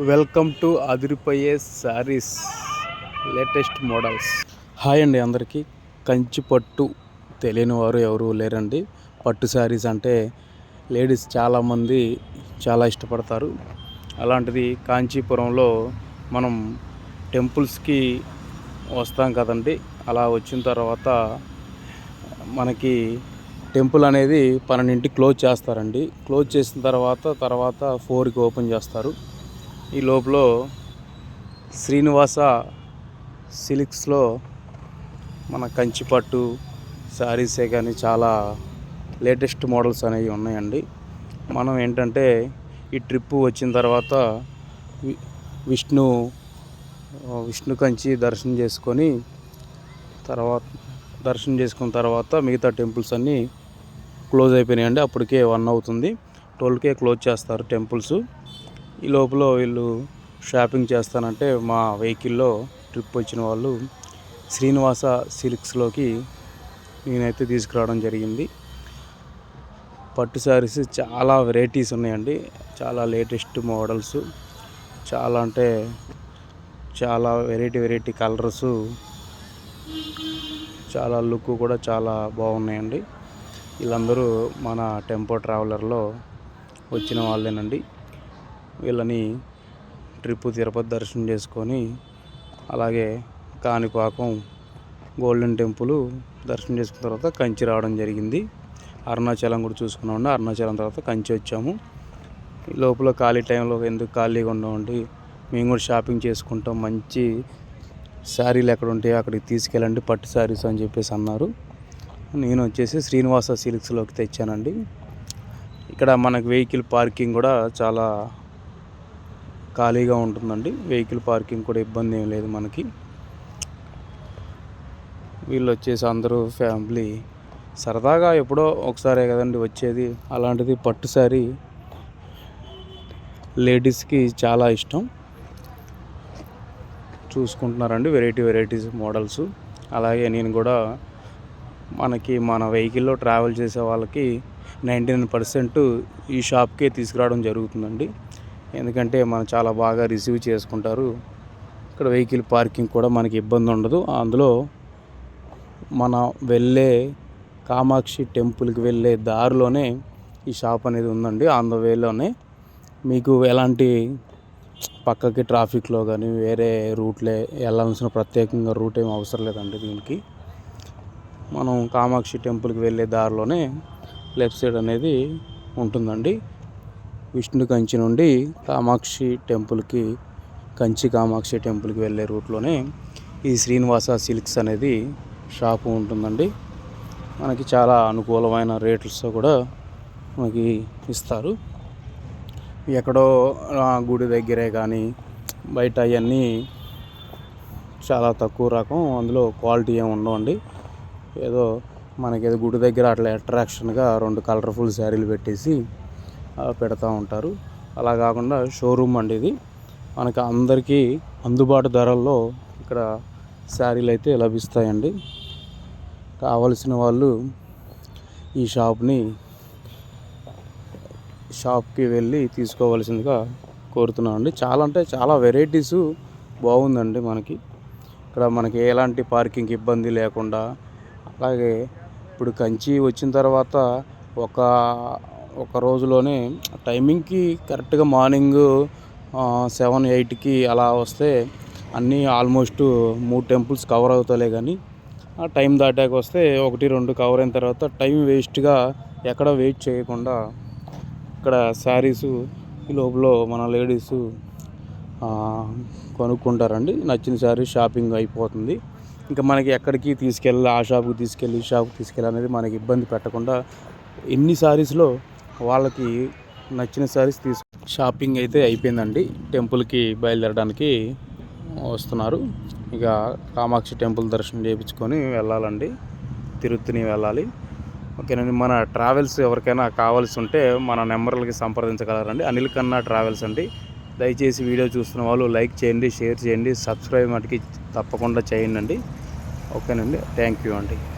Welcome to అదిరిపోయే saris latest models. Hi అండి అందరికీ. కంచి పట్టు తెలియని వారు ఎవరు లేరండి. పట్టు శారీస్ అంటే లేడీస్ చాలామంది చాలా ఇష్టపడతారు. అలాంటిది కాంచీపురంలో మనం టెంపుల్స్కి వస్తాం కదండి. అలా వచ్చిన తర్వాత మనకి టెంపుల్ అనేది పన్నెండింటి క్లోజ్ చేస్తారండి. క్లోజ్ చేసిన తర్వాత తర్వాత ఫోర్కి ఓపెన్ చేస్తారు. ఈ లోపల శ్రీనివాస సిల్క్స్లో మన కంచిపట్టు శారీసే కానీ చాలా లేటెస్ట్ మోడల్స్ అనేవి ఉన్నాయండి. మనం ఏంటంటే ఈ ట్రిప్ వచ్చిన తర్వాత వి- విష్ణు విష్ణు కంచి దర్శనం చేసుకొని తర్వాత దర్శనం చేసుకున్న తర్వాత మిగతా టెంపుల్స్ అన్నీ క్లోజ్ అయిపోయినాయండి. అప్పటికే వన్ అవుతుంది. ట్వెల్వ్కే క్లోజ్ చేస్తారు టెంపుల్స్. ఈ లోపల వీళ్ళు షాపింగ్ చేస్తానంటే మా వెహికల్లో ట్రిప్ వచ్చిన వాళ్ళు శ్రీనివాస సిల్క్స్లోకి నేనైతే తీసుకురావడం జరిగింది. పట్టు శారీస్ చాలా వెరైటీస్ ఉన్నాయండి. చాలా లేటెస్ట్ మోడల్స్ చాలా అంటే చాలా వెరైటీ వెరైటీ కలర్స్ చాలా లుక్ కూడా చాలా బాగున్నాయండి. వీళ్ళందరూ మన టెంపో ట్రావెలర్లో వచ్చిన వాళ్ళేనండి. వీళ్ళని ట్రిప్ తిరుపతి దర్శనం చేసుకొని అలాగే కాణిపాకం గోల్డెన్ టెంపుల్ దర్శనం చేసుకున్న తర్వాత కంచి రావడం జరిగింది. అరుణాచలం కూడా చూసుకున్నామండి అరుణాచలం తర్వాత కంచి వచ్చాము. లోపల ఖాళీ టైంలో ఎందుకు ఖాళీగా ఉండమండి? మేము కూడా షాపింగ్ చేసుకుంటాం. మంచి శారీలు ఎక్కడ ఉంటాయో అక్కడికి తీసుకెళ్ళండి. పట్టు శారీస్ అని చెప్పేసి అన్నారు. నేను వచ్చేసి శ్రీనివాస సిల్క్స్లోకి తెచ్చానండి. ఇక్కడ మనకు వెహికల్ పార్కింగ్ కూడా చాలా ఖాళీగా ఉంటుందండి. వెహికల్ పార్కింగ్ కూడా ఇబ్బంది ఏం లేదు మనకి. వీళ్ళు వచ్చేసి అందరూ ఫ్యామిలీ. సరదాగా ఎప్పుడో ఒకసారే కదండి వచ్చేది. అలాంటిది పట్టుసారి లేడీస్కి చాలా ఇష్టం. చూసుకుంటున్నారండి వెరైటీ వెరైటీస్ మోడల్స్. అలాగే నేను కూడా మనకి మన వెహికల్లో ట్రావెల్ చేసే వాళ్ళకి నైంటీ నైన్ పర్సెంట్ ఈ షాప్కే తీసుకురావడం జరుగుతుందండి. ఎందుకంటే మనం చాలా బాగా రిసీవ్ చేసుకుంటారు. ఇక్కడ వెహికల్ పార్కింగ్ కూడా మనకి ఇబ్బంది ఉండదు. అందులో మన వెళ్ళే కామాక్షి టెంపుల్కి వెళ్ళే దారిలోనే ఈ షాప్ అనేది ఉందండి. ఆన్ ద వేలోనే మీకు ఎలాంటి పక్కకి ట్రాఫిక్లో కానీ వేరే రూట్లే వెళ్ళాల్సిన ప్రత్యేకంగా రూట్ ఏం అవసరం లేదండి దీనికి. మనం కామాక్షి టెంపుల్కి వెళ్ళే దారిలోనే లెఫ్ట్ సైడ్ అనేది ఉంటుందండి. విష్ణు కంచి నుండి కామాక్షి టెంపుల్కి కంచి కామాక్షి టెంపుల్కి వెళ్ళే రూట్లోనే ఈ శ్రీనివాస సిల్క్స్ అనేది షాపు ఉంటుందండి. మనకి చాలా అనుకూలమైన రేట్లతో కూడా మనకి ఇస్తారు. ఎక్కడో గుడి దగ్గరే కానీ బయట అవన్నీ చాలా తక్కువ రకం అందులో క్వాలిటీ ఏమి ఉండవండి. ఏదో మనకి ఏదో గుడి దగ్గర అట్లా అట్రాక్షన్గా రెండు కలర్ఫుల్ శారీలు పెట్టేసి పెడతా ఉంటారు. అలా కాకుండా షోరూమ్ అండి ఇది. మనకు అందరికీ అందుబాటు ధరల్లో ఇక్కడ శారీలు అయితే లభిస్తాయండి. కావలసిన వాళ్ళు ఈ షాప్ని షాప్కి వెళ్ళి తీసుకోవాల్సిందిగా కోరుతున్నాను అండి. చాలా అంటే చాలా వెరైటీస్ బాగుందండి మనకి. ఇక్కడ మనకి ఎలాంటి పార్కింగ్ ఇబ్బంది లేకుండా అలాగే ఇప్పుడు కంచి వచ్చిన తర్వాత ఒక ఒక రోజులోనే టైమింగ్కి కరెక్ట్గా మార్నింగ్ సెవెన్ ఎయిట్కి అలా వస్తే అన్నీ ఆల్మోస్ట్ మూడు టెంపుల్స్ కవర్ అవుతాలే కానీ ఆ టైం దాటాక వస్తే ఒకటి రెండు కవర్ అయిన తర్వాత టైం వేస్ట్గా ఎక్కడ వెయిట్ చేయకుండా ఇక్కడ శారీస్ ఈ లోపల మన లేడీస్ కొనుక్కుంటారండి. నచ్చిన శారీ షాపింగ్ అయిపోతుంది. ఇంకా మనకి ఎక్కడికి తీసుకెళ్ళి ఆ షాప్కి తీసుకెళ్ళి ఈ షాప్కి తీసుకెళ్ళి అనేది మనకి ఇబ్బంది పెట్టకుండా ఎన్ని శారీస్లో వాళ్ళకి నచ్చిన సారీస్ తీసు షాపింగ్ అయితే అయిపోయిందండి. టెంపుల్కి బయలుదేరడానికి వస్తున్నారు. ఇక కామాక్షి టెంపుల్ దర్శనం చేయించుకొని వెళ్ళాలండి. తిరుపతిని వెళ్ళాలి. ఓకేనండి మన ట్రావెల్స్ ఎవరికైనా కావాల్సి ఉంటే మన నెంబర్లకి సంప్రదించగలరండి. అనిల్ కన్నా ట్రావెల్స్ అండి. దయచేసి వీడియో చూస్తున్న వాళ్ళు లైక్ చేయండి షేర్ చేయండి సబ్స్క్రైబ్ మటుకి తప్పకుండా చేయండి ఓకేనండి థ్యాంక్ యూ అండి.